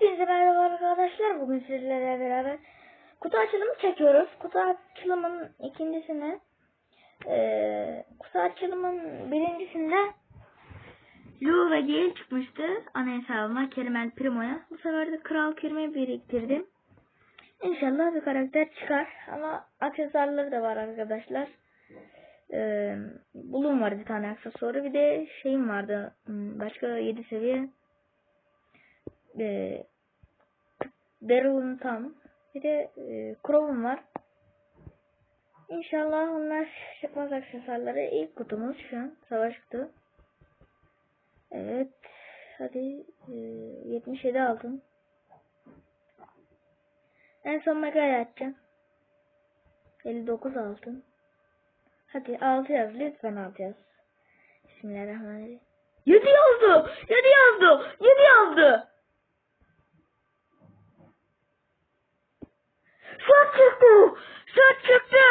Hepinize merhaba arkadaşlar. Bugün sizlerle beraber kutu açılımı çekiyoruz. Kutu açılımın ikincisini eee kutu açılımın birincisinde Lu ve Gale çıkmıştı. Ana hesabıma Kerimel Primo'ya. Bu sefer de Kral Kerim'i biriktirdim. İnşallah bir karakter çıkar. Ama aksesuarları da var arkadaşlar. Ee, Bulum var bir tane aksesuarı. Bir de şeyim vardı. hmm, Başka 7 seviye. Ee, Daryl'ın tam. Bir de e, Crow'un var. İnşallah onlar çıkmaz aksesuarları. İlk kutumuz şu an. Savaş kutu. Evet. Hadi. E, 77 altın. En son Mega'yı açacağım. 59 altın. Hadi 6 yaz. Lütfen 6 yaz. Bismillahirrahmanirrahim. 7 yazdı. 7 yazdı. 7 yazdı. Sırt çıktı. Sırt çıktı.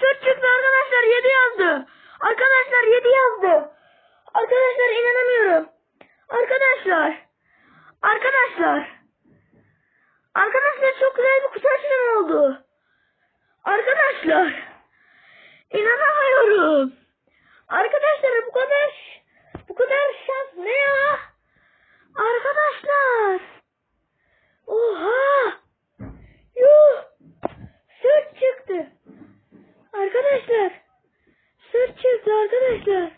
Sırt çıktı arkadaşlar 7 yazdı. Arkadaşlar 7 yazdı. Arkadaşlar inanamıyorum. Arkadaşlar. Arkadaşlar. Arkadaşlar çok güzel bir kutu açılımı oldu. Arkadaşlar. İnanamıyorum. Arkadaşlar bu kadar bu kadar şans ne ya? Arkadaşlar. Oha. Yuh. Sırt çıktı. Arkadaşlar. Sırt çıktı arkadaşlar.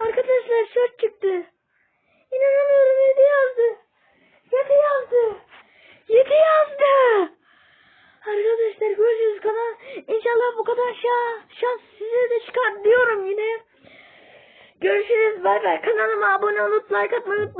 Arkadaşlar sırt çıktı. İnanamıyorum 7 yazdı. 7 yazdı. 7 yazdı. Arkadaşlar görüşürüz kanal. İnşallah bu kadar şans, şans size de çıkar diyorum yine. Görüşürüz bay bay. Kanalıma abone olup like atmayı unutmayın.